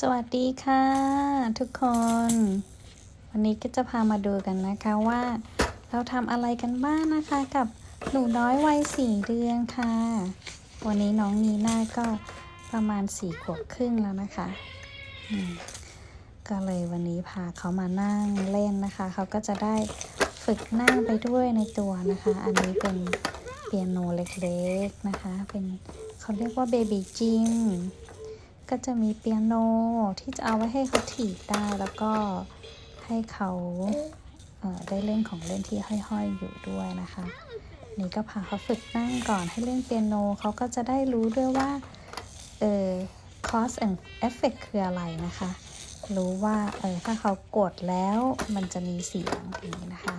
สวัสดีค่ะทุกคน วันนี้ก็จะพามาดูกันนะคะว่า เราทำอะไรกันบ้างนะคะกับหนูน้อยวัยสี่เดือนค่ะ วันนี้น้องนีน่าก็ประมาณสี่ขวบครึ่งแล้วนะคะก็เลยวันนี้พาเขามานั่งเล่นนะคะ เขาก็จะได้ฝึกนั่งไปด้วยในตัวนะคะ อันนี้เป็นเปียโนเล็กๆนะคะ เป็นเขาเรียกว่าเบบี้จิม ก็จะมีเปียโนที่จะเอาไว้ให้เขาถีบได้แล้วก็ให้เขาเอ่อได้เล่นของเล่นที่ห้อยๆอยู่ด้วยนะคะ นี่ก็พาเขาฝึกนั่งก่อนให้เล่นเปียโนเขาก็จะได้รู้ด้วยว่าเออ cause and effect คืออะไรนะคะ รู้ว่าเออถ้าเขากดแล้วมันจะมีเสียงอย่างนี้นะคะ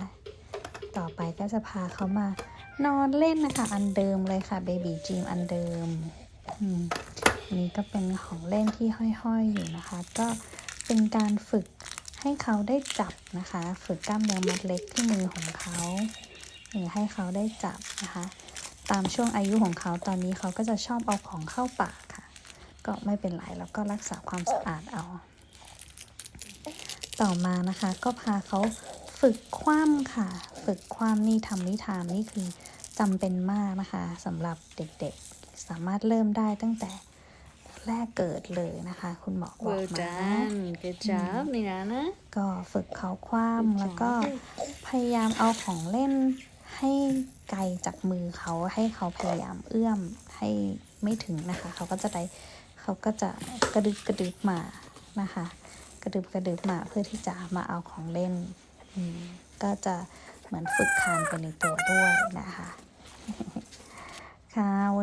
ต่อไปก็จะพาเขามานอนเล่นนะคะ อันเดิมเลยค่ะ Baby Gym อันเดิม นี้ก็เป็นของเล่นที่ห้อยๆอยู่นะคะ ก็เป็นการฝึกให้เขาได้จับนะคะ ฝึกกล้ามเนื้อมัดเล็กที่มือของเขาหรือให้เขาได้จับนะคะ ตามช่วงอายุของเขาตอนนี้เขาก็จะชอบเอาของเข้าปากค่ะ ก็ไม่เป็นไรแล้วก็รักษาความสะอาดเอา ต่อมานะคะก็พาเขาฝึกคว่ำค่ะ ฝึกคว่ำนี่ทำนิทานนี่คือจำเป็นมากนะคะสำหรับเด็กๆ สามารถเริ่มได้ตั้งแต่ แรกเกิดเลยนะคะ คุณหมอบอก Well มา done. Good job, Nirana. ก็ฝึกเขาคว่ำแล้วก็พยายามเอาของเล่นให้ไกลจากมือเขาให้เขาพยายามเอื้อมให้ไม่ถึงนะคะ เขาก็จะได้เขาก็จะกระดึบกระดึบมานะคะ กระดึบกระดึบมาเพื่อที่จะมาเอาของเล่นอืมก็จะเหมือนฝึกคานไปในตัวด้วยนะคะค่ะ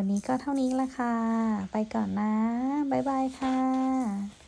วันนี้ก็เท่านี้ละค่ะ ไปก่อนนะ บ๊ายบายค่ะ